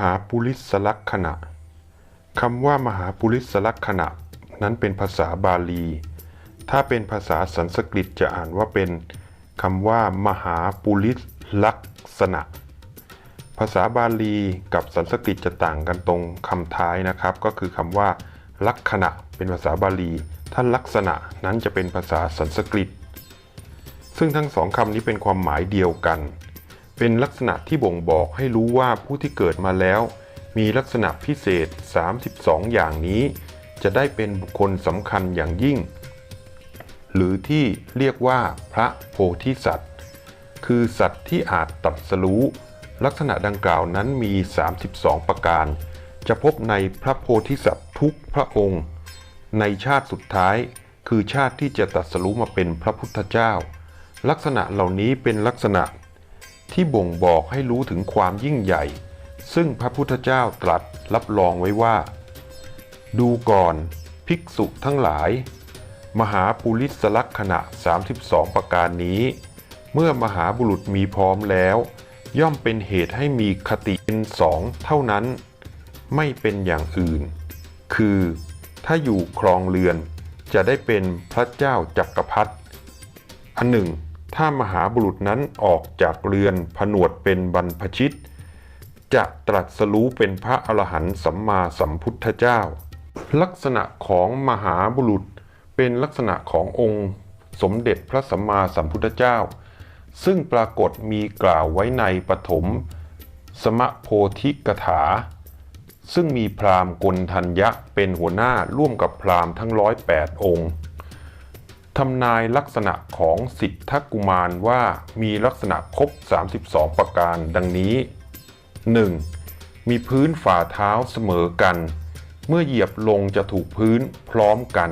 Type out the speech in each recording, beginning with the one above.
หาปุริสลักษณะคำว่ามหาปุริสลักษณะ นั้นเป็นภาษาบาลี ถ้าเป็นภาษาสันสกฤตจะอ่านว่าเป็นคำว่ามหาปุริสลักษณะ ภาษาบาลีกับสันสกฤตจะต่างกันตรงคำท้ายนะครับ ก็คือคำว่า ลักษณะ เป็นภาษาบาลี ถ้าลักษณะนั้นจะเป็นภาษาสันสกฤต ซึ่งทั้งสองคำนี้เป็นความหมายเดียวกัน เป็นลักษณะที่บ่งบอกให้รู้ว่าผู้ที่เกิดมาแล้ว มีลักษณะพิเศษ 32 อย่างนี้ จะได้เป็นบุคคลสำคัญอย่างยิ่ง หรือที่เรียกว่าพระโพธิสัตว์ คือสัตว์ที่อาจตรัสรู้ลักษณะดังกล่าวนั้นมี 32 ประการ จะพบในพระโพธิสัตว์ทุกพระองค์ ในชาติสุดท้ายคือชาติที่จะตรัสรู้มาเป็นพระพุทธเจ้า ลักษณะเหล่านี้เป็นลักษณะ ที่บ่งบอกให้รู้ถึงความยิ่งใหญ่ ซึ่งพระพุทธเจ้าตรัสรับรองไว้ว่า ดูก่อนภิกษุทั้งหลาย มหาปุริสลักษณะ 32 ประการนี้ เมื่อมหาบุรุษมีพร้อมแล้ว ย่อมเป็นเหตุให้มีคติเป็นสองเท่านั้น ไม่เป็นอย่างอื่น คือถ้าอยู่ครองเรือนจะได้เป็นพระเจ้าจักรพรรดิอันหนึ่ง ถ้ามหาบุรุษนั้นออกจากเรือนผนวดเป็นบรรพชิต จะตรัสรู้เป็นพระอรหันต์สัมมาสัมพุทธเจ้า ลักษณะของมหาบุรุษเป็นลักษณะขององค์ สมเด็จพระสัมมาสัมพุทธเจ้า ซึ่งปรากฏมีกล่าวไว้ในปฐมสมโพธิกถา ซึ่งมีพราหมณ์กลทัญญะเป็นหัวหน้าร่วมกับพราหมณ์ทั้งร้อยแปดองค์ ทำนายลักษณะของสิทธกุมารว่ามีลักษณะครบ 32 ประการดังนี้ 1. มีพื้นฝ่าเท้าเสมอกัน เมื่อเหยียบลงจะถูกพื้นพร้อมกัน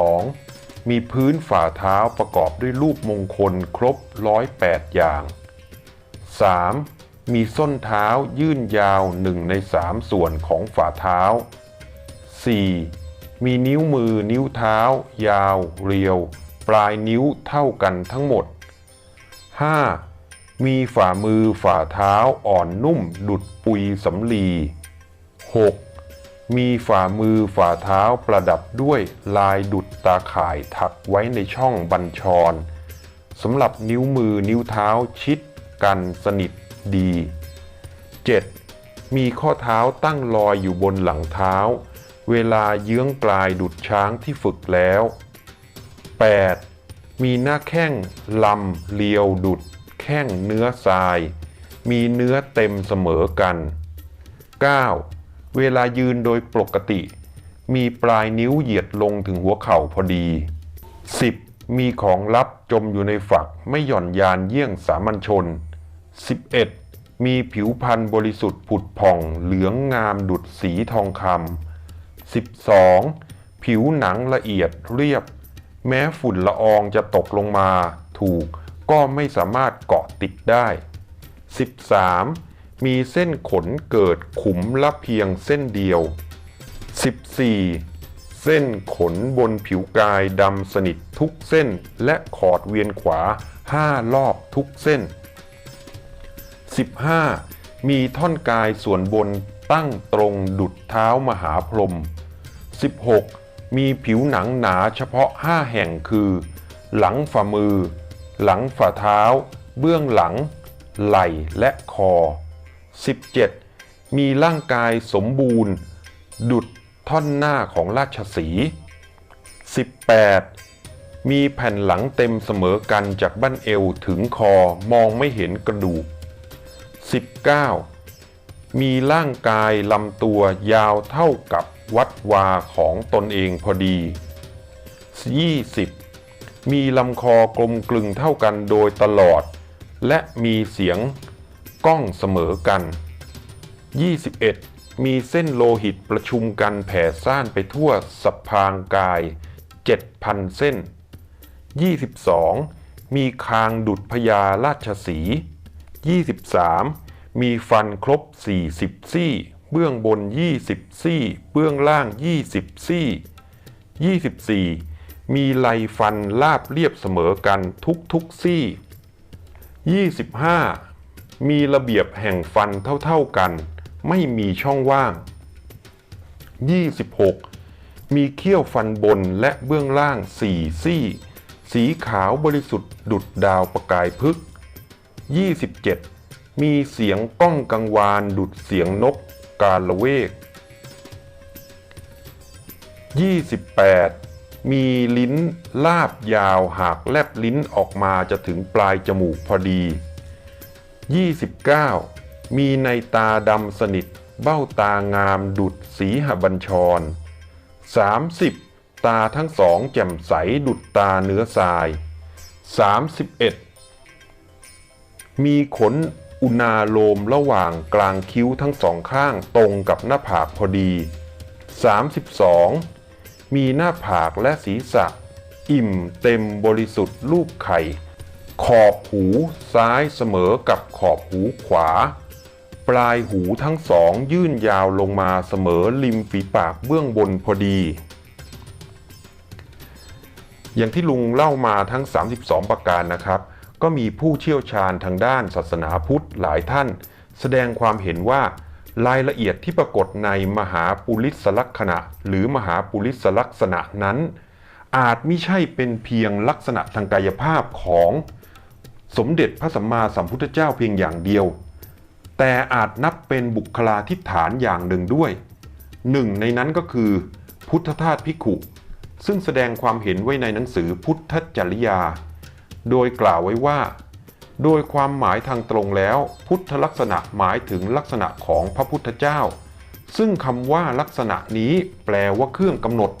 2. มีพื้นฝ่าเท้าประกอบด้วยรูปมงคลครบร้อยแปดอย่าง 3. มีส้นเท้ายื่นยาวหนึ่งในสามส่วนของฝ่าเท้า 4. มีนิ้วมือนิ้วเท้า ยาว เรียว ปลายนิ้วเท่ากันทั้งหมด 5. มีฝ่ามือฝ่าเท้าอ่อนนุ่มดุดปุยสำลี 6. มีฝ่ามือฝ่าเท้าประดับด้วยลายดุดตาข่ายถักไว้ในช่องบัญชรสำหรับนิ้วมือนิ้วเท้าชิดกันสนิทดี 7. มีข้อเท้าตั้งลอยอยู่บนหลังเท้า เวลาเยื้องกลายดุดช้างที่ฝึกแล้ว 8. มีหน้าแข้งลำเลียวดุด แข้งเนื้อทราย มีเนื้อเต็มเสมอกัน 9. เวลายืนโดยปกติ มีปลายนิ้วเหยียดลงถึงหัวเข่าพอดี 10. มีของลับจมอยู่ในฝักไม่หย่อนยานเยี่ยงสามัญชน 11. มีผิวพรรณบริสุทธิ์ผุดผ่องเหลืองงามดุดสีทองคำ 12. ผิวหนังละเอียดเรียบ แม้ฝุ่นละอองจะตกลงมาถูกก็ไม่สามารถเกาะติดได้ 13. มีเส้นขนเกิดขุมละเพียงเส้นเดียว 14. เส้นขนบนผิวกายดำสนิททุกเส้นและขอดเวียนขวา 5 รอบทุกเส้น 15. มีท่อนกายส่วนบนตั้งตรงดุดเท้ามหาพรหม 16. มีผิวหนังหนาเฉพาะ 5 แห่งคือ หลังฝ่ามือ หลังฝ่าเท้า เบื้องหลัง ไหล่และคอ 17. มีร่างกายสมบูรณ์ ดุดท่อนหน้าของราชสี 18. มีแผ่นหลังเต็มเสมอกันจากบั้นเอวถึงคอมองไม่เห็นกระดูก 19. มีร่างกายลำตัวยาวเท่ากับ วัดวาของตนเองพอดี 20. มีลำคอกลมกลึงเท่ากันโดยตลอด และมีเสียงก้องเสมอกัน 21. มีเส้นโลหิตประชุมกันแผ่ซ่านไปทั่วสะพางกาย 7,000 เส้น 22. มีคางดุดพญาราชสี 23. มีฟันครบ 40 ซี่ เบื้องบน 20 ซี่ เบื้องล่าง 20 ซี่ 24. มีไหลฟันลาบเรียบเสมอกันทุกทุกซี่ 25. มีระเบียบแห่งฟันเท่าๆกัน ไม่มีช่องว่าง 26. มีเขี้ยวฟันบนและเบื้องล่างสี่ซี่ สีขาวบริสุทธิ์ดุดดาวประกายพึก 27. มีเสียงก้องกังวานดุดเสียงนก กาละเวก 28. มีลิ้นลาบยาวหากแลบลิ้นออกมาจะถึงปลายจมูกพอดี 29. มีในตาดำสนิท เบ้าตางามดุดสีหบัญชร 30. ตาทั้งสองแจ่มใสดุดตาเนื้อทราย 31. มีขน อุณาโลมระหว่างกลางคิ้วทั้งสองข้างตรงกับหน้าผากพอดี 32. มีหน้าผากและศีรษะ อิ่มเต็มบริสุทธิ์รูปไข่ ขอบหูซ้ายเสมอกับขอบหูขวา ปลายหูทั้งสองยื่นยาวลงมาเสมอริมฝีปากเบื้องบนพอดี อย่างที่ลุงเล่ามาทั้ง 32 ประการนะครับ ก็มีผู้เชี่ยวชาญทางด้านศาสนาพุทธหลายท่าน แสดงความเห็นว่ารายละเอียดที่ปรากฏในมหาปุริสลักษณะ หรือมหาปุริสลักษณะนั้น อาจไม่ใช่เป็นเพียงลักษณะทางกายภาพของสมเด็จพระสัมมาสัมพุทธเจ้าเพียงอย่างเดียว แต่อาจนับเป็นบุคลาธิฐานอย่างหนึ่งด้วย หนึ่งในนั้นก็คือ พุทธทาสพิขุ ซึ่งแสดงความเห็นไว้ในหนังสือพุทธจริยา โดยกล่าวไว้ว่า โดยความหมายทางตรงแล้ว พุทธลักษณะหมายถึงลักษณะของพระพุทธเจ้า ซึ่งคำว่าลักษณะนี้แปลว่าเครื่องกำหนด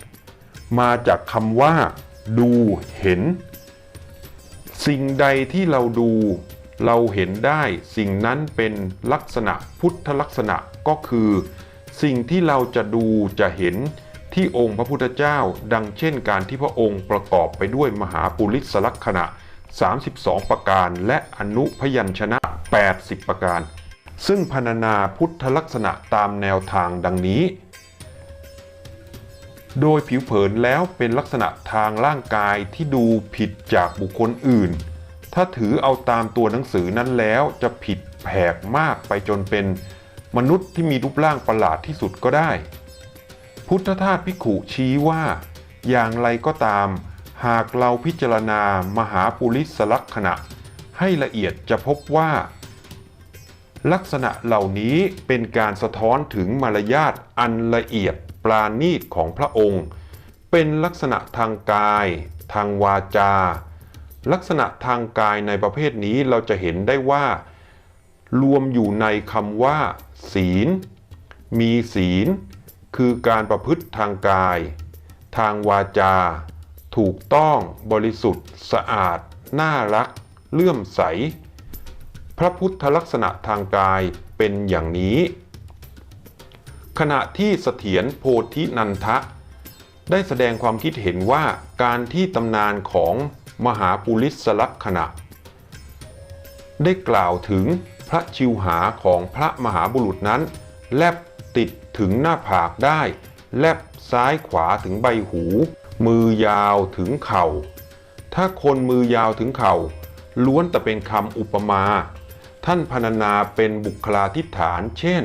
มาจากคำว่า ดูเห็น สิ่งใดที่เราดู เราเห็นได้ สิ่งนั้นเป็นลักษณะพุทธลักษณะก็คือ สิ่งที่เราจะดูจะเห็นที่องค์พระพุทธเจ้าดังเช่นการที่พระองค์ประกอบไปด้วยมหาปุริสลักษณะ 32 ประการ และอนุพยัญชนะ 80 ประการ ซึ่งพรรณนาพุทธลักษณะตามแนวทางดังนี้ โดยผิวเผินแล้วเป็นลักษณะทางร่างกายที่ดูผิดจากบุคคลอื่น ถ้าถือเอาตามตัวหนังสือนั้นแล้วจะผิดแผกมากไปจนเป็นมนุษย์ที่มีรูปร่างประหลาดที่สุดก็ได้ พุทธทาสพิขุชี้ว่า อย่างไรก็ตาม หากเราพิจารณามหาปุริสลักษณะ ให้ละเอียดจะพบว่า ลักษณะเหล่านี้เป็นการสะท้อนถึงมารยาทอันละเอียดปราณีตของพระองค์ เป็นลักษณะทางกาย ทางวาจา ลักษณะทางกายในประเภทนี้เราจะเห็นได้ว่า รวมอยู่ในคำว่า ศีล มีศีล คือการประพฤติทางกาย ทางวาจา ถูกต้องบริสุทธิ์สะอาด น่ารัก เลื่อมใส พระพุทธลักษณะทางกายเป็นอย่างนี้ ขณะที่เสถียรโพธินันทะ ได้แสดงความคิดเห็นว่าการที่ตำนานของมหาปุริสลักษณะ ได้กล่าวถึงพระชิวหาของพระมหาบุรุษนั้น แลบติดถึงหน้าผากได้ แลบซ้ายขวาถึงใบหู มือยาวถึงเข่า ถ้าคนมือยาวถึงเข่า ล้วนแต่เป็นคำอุปมา ท่านพรรณนาเป็นบุคลาธิฐาน เช่น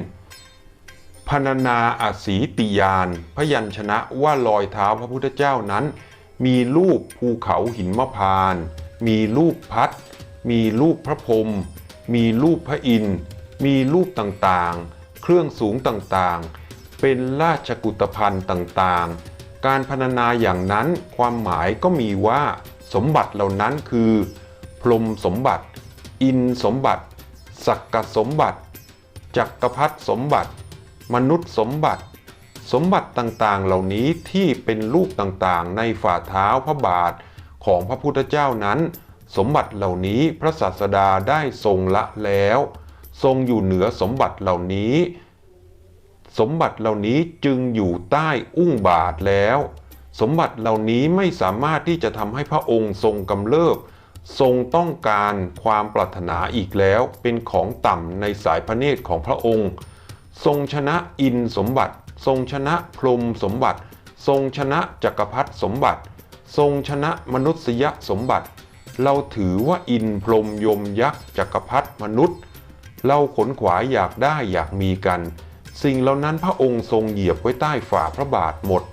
พรรณนาอาศีติยาน พยัญชนะว่ารอยเท้าพระพุทธเจ้านั้น มีรูปภูเขาหินมะพาน มีรูปพัด มีรูปพระพรม มีรูปพระอินทร์ มีรูปต่างๆ เครื่องสูงต่างๆ เป็นราชกุตภัณฑ์ต่างๆ การพรรณนาอย่างนั้นความหมายก็มีว่าสมบัติเหล่านั้นคือ พรหมสมบัติ อินสมบัติ สักกสมบัติ จักรพรรดิสมบัติ มนุษย์สมบัติ สมบัติต่างๆ เหล่านี้ที่เป็นรูปต่างๆ ในฝ่าเท้าพระบาทของพระพุทธเจ้านั้น สมบัติเหล่านี้พระศาสดาได้ทรงละแล้ว ทรงอยู่เหนือสมบัติเหล่านี้ สมบัติเหล่านี้จึงอยู่ใต้อุ้งบาทแล้ว สมบัติเหล่านี้ไม่สามารถที่จะทำให้พระองค์ทรงกำเริบทรงต้องการความปรารถนาอีกแล้วเป็นของต่ำในสายพระเนตรของพระองค์ ทรงชนะอินสมบัติ ทรงชนะพรมสมบัติ ทรงชนะจักรพรรดิสมบัติ ทรงชนะมนุษยสมบัติ เราถือว่าอินพรมยมยักษ์จักรพรรดิมนุษย์ เราขนขวายอยากได้อยากมีกัน สิ่งเหล่านั้นพระองค์ทรงเหยียบไว้ใต้ฝ่าพระบาทหมด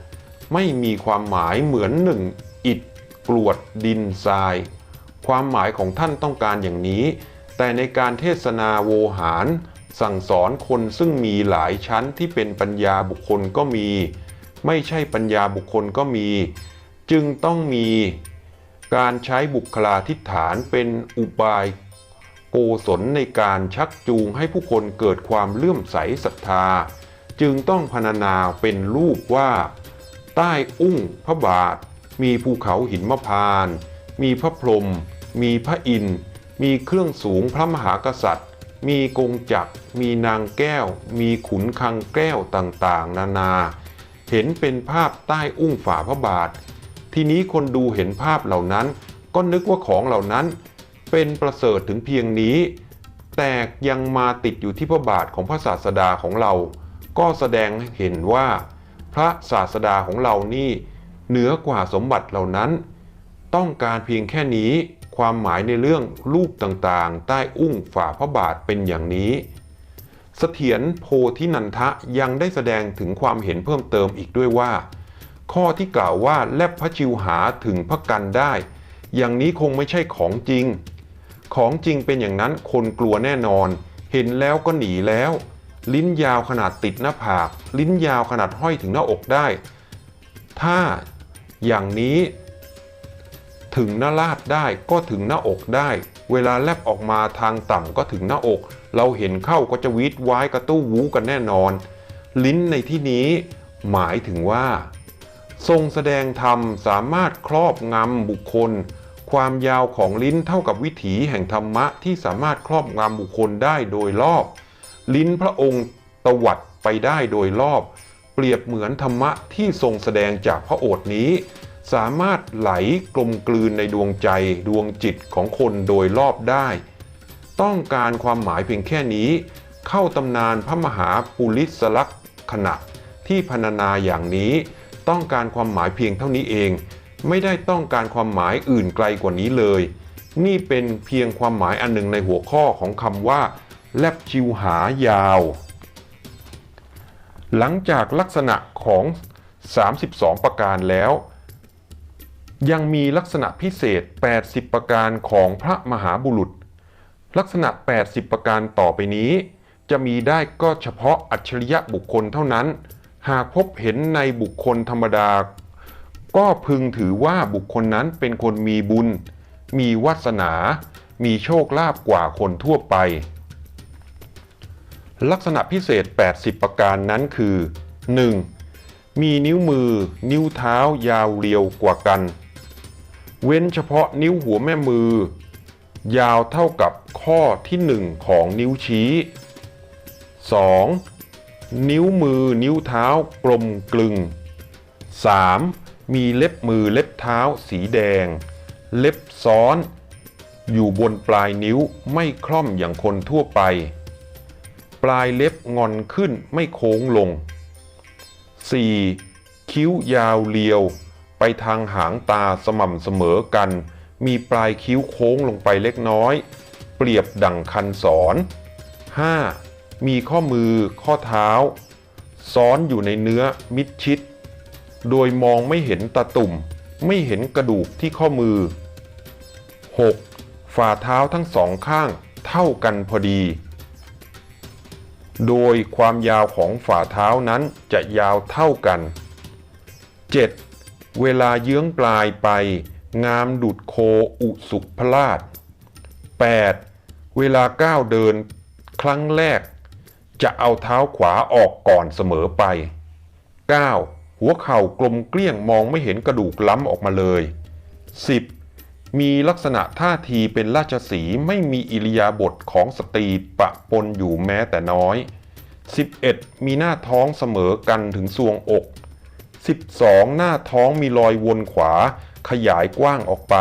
ไม่มีความหมายเหมือนหนึ่งอิฐกรวดดินทราย ความหมายของท่านต้องการอย่างนี้ แต่ในการเทศนาโวหาร สั่งสอนคนซึ่งมีหลายชั้นที่เป็นปัญญาบุคคลก็มี ไม่ใช่ปัญญาบุคคลก็มี จึงต้องมีการใช้บุคลาธิฐานเป็นอุบาย โกศลในการชักจูงให้ผู้คนเกิดความเลื่อมใสศรัทธา จึงต้องพรรณนาเป็นรูปว่า ใต้อุ้งพระบาท มีภูเขาหินมะพราน มีพระพรหมมีพระอินทร์มีเครื่องสูงพระมหากษัตริย์ มีกงจักร มีนางแก้ว มีขุนคังแก้วต่างๆ นานา เห็นเป็นภาพใต้อุ้งฝ่าพระบาท ทีนี้คนดูเห็นภาพเหล่านั้น ก็นึกว่าของเหล่านั้น เป็นประเสริฐถึงเพียงนี้ แต่ยังมาติดอยู่ที่พระบาทของพระศาสดาของเรา ก็แสดงเห็นว่าพระศาสดาของเรานี่เหนือกว่าสมบัติเหล่านั้น ต้องการเพียงแค่นี้ความหมายในเรื่องรูปต่างๆ ใต้อุ้งฝ่าพระบาทเป็นอย่างนี้ เสถียรโพธินันทะยังได้แสดงถึงความเห็นเพิ่มเติมอีกด้วยว่า ข้อที่กล่าวว่าแลบพระชิวหาถึงพระกันได้ อย่างนี้คงไม่ใช่ของจริง ของจริงเป็นอย่างนั้นคนกลัวแน่นอน เห็นแล้วก็หนีแล้ว ลิ้นยาวขนาดติดหน้าผาก ลิ้นยาวขนาดห้อยถึงหน้าอกได้ ถ้าอย่างนี้ถึงหน้าลาดได้ก็ถึงหน้าอกได้ เวลาแลบออกมาทางต่ำก็ถึงหน้าอก เราเห็นเข้าก็จะวีดว้ายกระตู้วูกันแน่นอน ลิ้นในที่นี้หมายถึงว่า ทรงแสดงธรรมสามารถครอบงำบุคคล ความยาวของลิ้นเท่ากับวิถีแห่งธรรมะที่สามารถครอบงำบุคคลได้โดยรอบ ลิ้นพระองค์ตวัดไปได้โดยรอบ เปรียบเหมือนธรรมะที่ทรงแสดงจากพระโอษฐ์นี้ สามารถไหลกลมกลืนในดวงใจดวงจิตของคนโดยรอบได้ ต้องการความหมายเพียงแค่นี้ เข้าตำนานพระมหาปุริสลักษณะที่พรรณนาอย่างนี้ ต้องการความหมายเพียงเท่านี้เอง ไม่ได้ต้องการความหมายอื่นไกลกว่านี้เลย นี่เป็นเพียงความหมายอันหนึ่งในหัวข้อของคำว่า แลบชิวหายาว หลังจากลักษณะของ 32 ประการแล้ว ยังมีลักษณะพิเศษ 80 ประการของพระมหาบุรุษ ลักษณะ 80 ประการต่อไปนี้ จะมีได้ก็เฉพาะอัจฉริยะบุคคลเท่านั้น หากพบเห็นในบุคคลธรรมดา ก็พึงถือว่าบุคคลนั้นเป็นคนมีบุญ มีวาสนา มีโชคลาภกว่าคนทั่วไป ลักษณะพิเศษ 80 ประการนั้นคือ 1. มีนิ้วมือ นิ้วเท้ายาวเรียวกว่ากัน เว้นเฉพาะนิ้วหัวแม่มือ ยาวเท่ากับข้อที่ 1 ของนิ้วชี้ 2. นิ้วมือนิ้วเท้ากลมกลึง 3. มีเล็บมือเล็บเท้า สีแดง เล็บซ้อน อยู่บนปลายนิ้วไม่คล่อมอย่างคนทั่วไป ปลายเล็บงอนขึ้นไม่โค้งลง 4. คิ้วยาวเรียว ไปทางหางตาสม่ำเสมอกัน มีปลายคิ้วโค้งลงไปเล็กน้อย เปรียบดั่งคันสอน 5. มีข้อมือข้อเท้า ซ้อนอยู่ในเนื้อมิดชิด โดยมองไม่เห็นตะตุ่ม ไม่เห็นกระดูกที่ข้อมือ 6. ฝ่าเท้าทั้งสองข้างเท่ากันพอดี โดยความยาวของฝ่าเท้านั้นจะยาวเท่ากัน 7. เวลาเยื้องปลายไป งามดุดโคอุสุพราช 8. เวลาก้าวเดินครั้งแรก จะเอาเท้าขวาออกก่อนเสมอไป 9. หัวเข่ากลมเกลี้ยงมองไม่เห็นกระดูกล้ำออกมาเลย 10. มีลักษณะท่าทีเป็นราชสีไม่มีอิริยาบถของสตรีปะปนอยู่แม้แต่น้อย 11. มีหน้าท้องเสมอกันถึงทรวงอก 12. หน้าท้องมีรอยวนขวา ขยายกว้างออกไป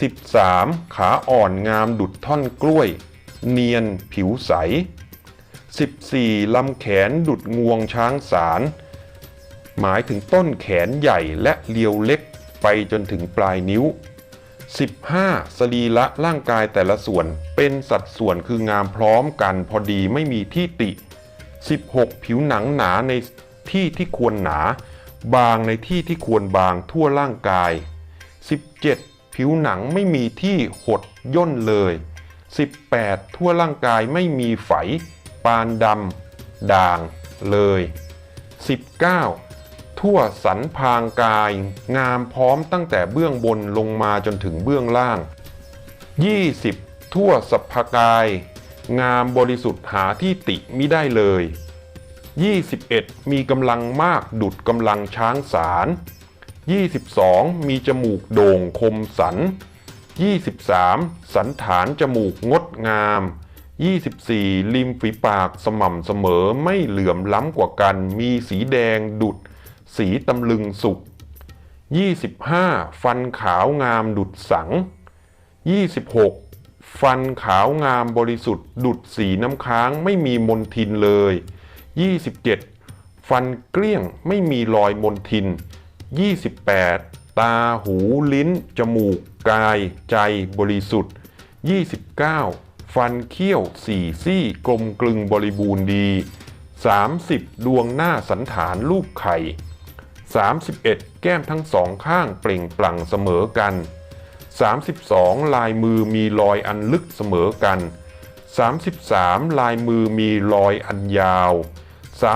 13. ขาอ่อนงามดุดท่อนกล้วย เนียนผิวใส 14. ลำแขนดุดงวงช้างสาร หมายถึงต้นแขนใหญ่และเรียวเล็กไปจนถึงปลายนิ้ว 15. สรีระร่างกายแต่ละส่วนเป็นสัดส่วนคืองามพร้อมกันพอดีไม่มีที่ติ 16. ผิวหนังหนาในที่ที่ควรหนา บางในที่ที่ควรบางทั่วร่างกาย 17. ผิวหนังไม่มีที่หดย่นเลย 18. ทั่วร่างกายไม่มีไฝ ปานดำด่างเลย 19. ทั่วสันพางกาย งามพร้อมตั้งแต่เบื้องบนลงมาจนถึงเบื้องล่าง 20. ทั่วสัพพกาย งามบริสุทธิ์หาที่ติมิได้เลย 21. มีกำลังมากดุดกำลังช้างสาร 22. มีจมูกโด่งคมสัน 23. สันฐานจมูกงดงาม 24. ริมฝีปากสม่ำเสมอไม่เหลื่อมล้ำกว่ากัน มีสีแดงดุด สีตำลึงสุก 25. ฟันขาวงามดุดสัง 26. ฟันขาวงามบริสุทธิ์ ดุดสีน้ำค้างไม่มีมนทินเลย 27. ฟันเกลี้ยงไม่มีรอยมนทิน 28. ตาหูลิ้น จมูก กาย ใจบริสุทธิ์ 29. ฟันเขี้ยวสี่ซี่กลมกลึงบริบูรณ์ดี 30. ดวงหน้าสันฐานรูปไข่ 31. แก้มทั้งสองข้างเปล่งปลั่งเสมอกัน 32. ลายมือมีรอยอันลึกเสมอกัน 33. ลายมือมีรอยอันยาว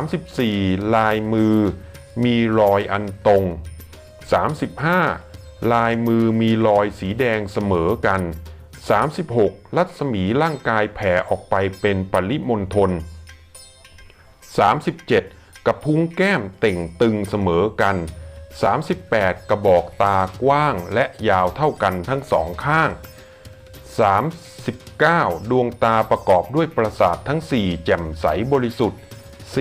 34. ลายมือมีรอยอันตรง 35. ลายมือมีรอยสีแดงเสมอกัน 36. รัศมีร่างกายแผ่ออกไปเป็นปริมณฑล 37. กระพุ้งแก้มเต่งตึงเสมอกัน 38. กระบอกตากว้างและยาวเท่ากันทั้งสองข้าง 39. ดวงตาประกอบด้วยประสาททั้ง 4 แจ่มใสบริสุทธิ์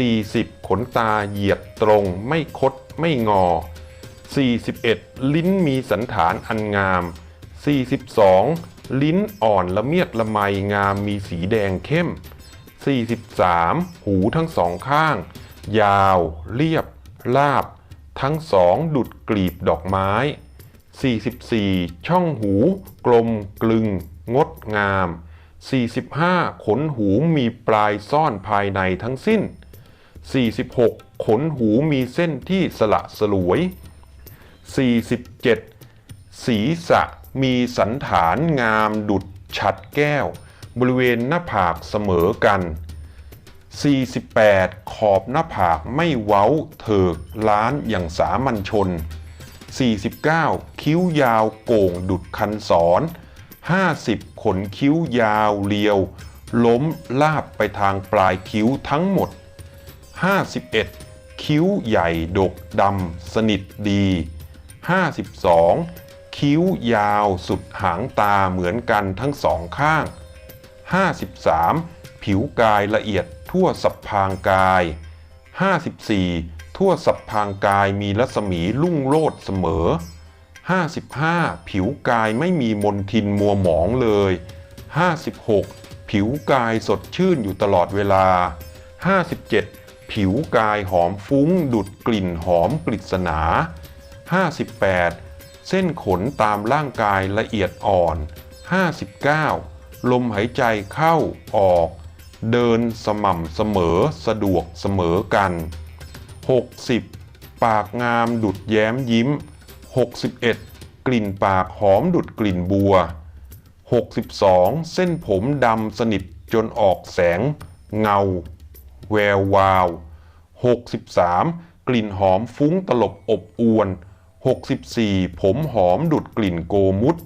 40. ขนตาเหยียดตรงไม่คดไม่งอ 41. ลิ้นมีสันฐานอันงาม 42. ลิ้นอ่อนละเมียดละไมงามมีสีแดงเข้ม 43. หูทั้งสองข้าง ยาว เรียบลาบ ทั้งสองดุดกลีบดอกไม้ 44. ช่องหู กลม กลึง งดงาม 45. ขนหูมีปลายซ่อนภายในทั้งสิ้น 46. ขนหูมีเส้นที่สละสลวย 47. ศีรษะมีสันฐานงามดุดฉัดแก้ว บริเวณหน้าผากเสมอกัน 48. ขอบหน้าผากไม่เว้าเถิกล้านอย่างสามัญชน 49. คิ้วยาวโก่งดุดคันสอน 50. ขนคิ้วยาวเรียว ล้มลาบไปทางปลายคิ้วทั้งหมด 51. คิ้วใหญ่ดกดำสนิทดี 52. คิ้วยาวสุดหางตาเหมือนกันทั้งสองข้าง 53. ผิวกายละเอียด ทั่วสับพางกาย 54. ทั่วสับพางกายมีรัศมีลุ่งโลดเสมอ 55. ผิวกายไม่มีมนทินมัวหมองเลย 56. ผิวกายสดชื่นอยู่ตลอดเวลา 57. ผิวกายหอมฟุ้งดุดกลิ่นหอมปริศนา 58. เส้นขนตามร่างกายละเอียดอ่อน 59. ลมหายใจเข้าออก เดินสม่ำเสมอสะดวกเสมอกัน 60. ปากงามดุดแย้มยิ้ม 61. กลิ่นปากหอมดุดกลิ่นบัว 62. เส้นผมดำสนิทจนออกแสง เงา แวววาว 63. กลิ่นหอมฟุ้งตลบอบอวน 64. ผมหอมดุดกลิ่นโกมุต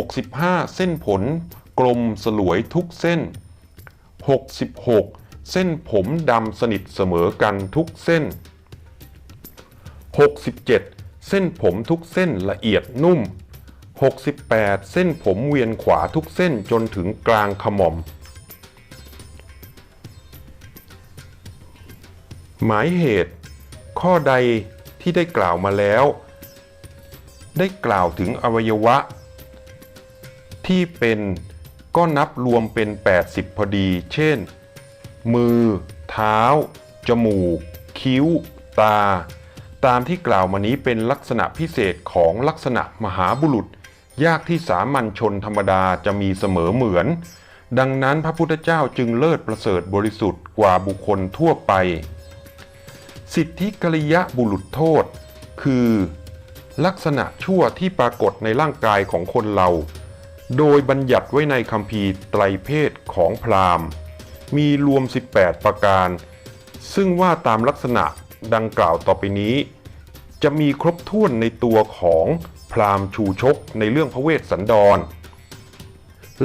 65. เส้นผล กลมสลวยทุกเส้น 66. เส้นผมดำสนิทเสมอกันทุกเส้น 67. เส้นผมทุกเส้นละเอียดนุ่ม 68. เส้นผมเวียนขวาทุกเส้นจนถึงกลางขมอม หมายเหตุ ข้อใดที่ได้กล่าวมาแล้ว ได้กล่าวถึงอวัยวะ ที่เป็น ก็นับรวมเป็น 80 พอดี เช่น มือ เท้า จมูก คิ้ว ตา ตามที่กล่าวมานี้เป็นลักษณะพิเศษของลักษณะมหาบุรุษ ยากที่สามัญชนธรรมดาจะมีเสมอเหมือน ดังนั้นพระพุทธเจ้าจึงเลิศประเสริฐบริสุทธิ์กว่าบุคคลทั่วไป สิทธิกริยะบุรุษโทษ คือ ลักษณะชั่วที่ปรากฏในร่างกายของคนเรา โดยบัญญัติไว้ในคัมภีไตรเพศของพราหมณ์ มีรวม 18 ประการ ซึ่งว่าตามลักษณะดังกล่าวต่อไปนี้ จะมีครบถ้วนในตัวของพราหมณ์ชูชกในเรื่องพระเวสสันดร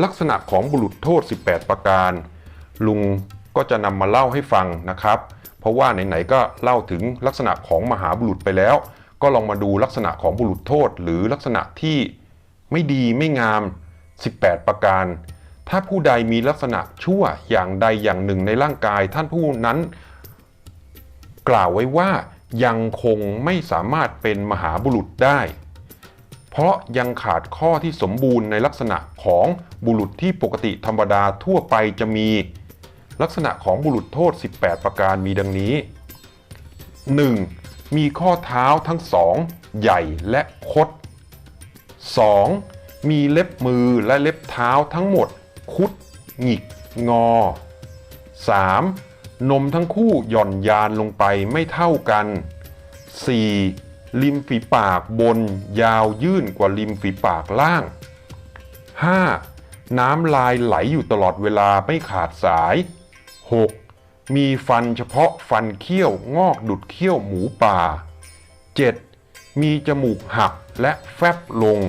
ลักษณะของบุรุษโทษ 18 ประการ ลุงก็จะนำมาเล่าให้ฟังนะครับ เพราะว่าไหนๆก็เล่าถึงลักษณะของมหาบุรุษไปแล้ว ก็ลองมาดูลักษณะของบุรุษโทษหรือลักษณะที่ไม่ดีไม่งาม 18 ประการ ถ้าผู้ใดมีลักษณะชั่วอย่างใดอย่างหนึ่งในร่างกาย ท่านผู้นั้น กล่าวไว้ว่ายังคงไม่สามารถเป็นมหาบุรุษได้ เพราะยังขาดข้อที่สมบูรณ์ในลักษณะของบุรุษที่ปกติธรรมดาทั่วไปจะมี ลักษณะของบุรุษโทษ 18 ประการมีดังนี้ 1. มีข้อเท้าทั้งสองใหญ่และคด 2. มีเล็บมือและเล็บเท้าทั้งหมด คุด หงิก งอ 3. นมทั้งคู่หย่อนยานลงไปไม่เท่ากัน 4. ริมฝีปากบนยาวยื่นกว่าริมฝีปากล่าง 5. น้ำลายไหลอยู่ตลอดเวลาไม่ขาดสาย 6. มีฟันเฉพาะฟันเขี้ยวงอกดุดเขี้ยวหมูป่า 7. มีจมูกหักและแฟบลง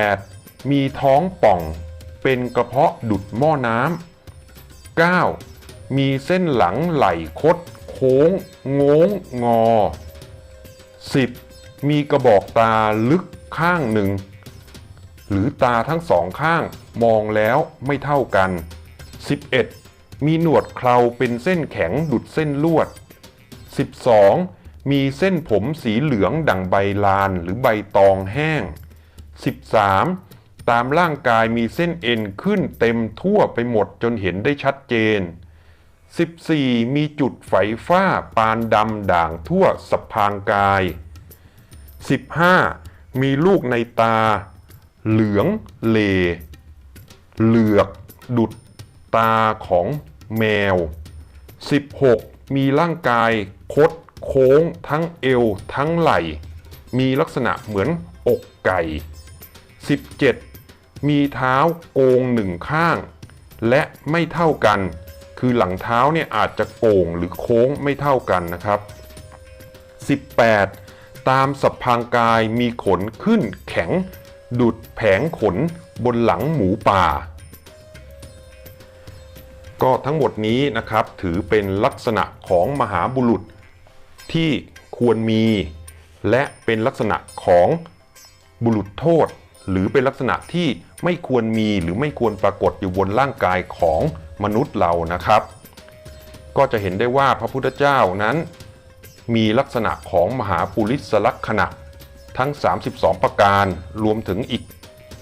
8. มีท้องป่อง เป็นกระเพาะดุดหม้อน้ำ 9. มีเส้นหลังไหลคด โค้ง โง้ง งอ 10. มีกระบอกตาลึกข้างหนึ่ง หรือตาทั้งสองข้างมองแล้วไม่เท่ากัน 11. มีหนวดเคราเป็นเส้นแข็งดุดเส้นลวด 12. มีเส้นผมสีเหลืองดังใบลานหรือใบตองแห้ง 13. ตามร่างกายมีเส้นเอ็นขึ้นเต็มทั่วไปหมดจนเห็นได้ชัดเจน 14. มีจุดไฝฟ้าปานดำด่างทั่วสะพางกาย 15. มีลูกในตา เหลืองเลเหลือก ดุดตาของแมว 16. มีร่างกายคดโค้งทั้งเอวทั้งไหล่ มีลักษณะเหมือนอกไก่ 17. มีเท้าโกงหนึ่งข้าง และไม่เท่ากัน คือหลังเท้าเนี่ยอาจจะโก่งหรือโค้งไม่เท่ากันนะครับ 18. ตามสับพางกายมีขนขึ้นแข็ง ดุดแผงขนบนหลังหมูป่า ก็ทั้งหมดนี้นะครับถือเป็นลักษณะของมหาบุรุษที่ควรมี และเป็นลักษณะของบุรุษโทษ หรือเป็นลักษณะที่ไม่ควรมีหรือไม่ควรปรากฏอยู่บนร่างกายของมนุษย์เรานะครับ ก็จะเห็นได้ว่าพระพุทธเจ้านั้น มีลักษณะของมหาปุริสลักษณะทั้ง 32 ประการ รวมถึงอีก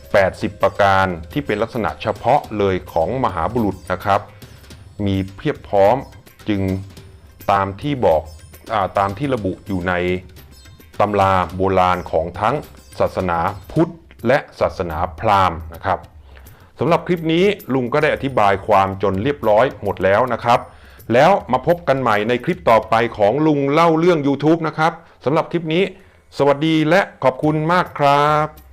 80 ประการที่เป็นลักษณะเฉพาะเลยของมหาบุรุษนะครับ มีเพียบพร้อมจึงตามที่บอกอาตามที่ระบุอยู่ในตำราโบราณของทั้งศาสนาพุทธ และศาสนาพราหมณ์นะครับสำหรับคลิปนี้ลุงก็ได้อธิบายความจนเรียบร้อยหมดแล้วนะครับ แล้วมาพบกันใหม่ในคลิปต่อไปของลุงเล่าเรื่อง YouTube นะครับสำหรับคลิปนี้ สวัสดีและขอบคุณมากครับ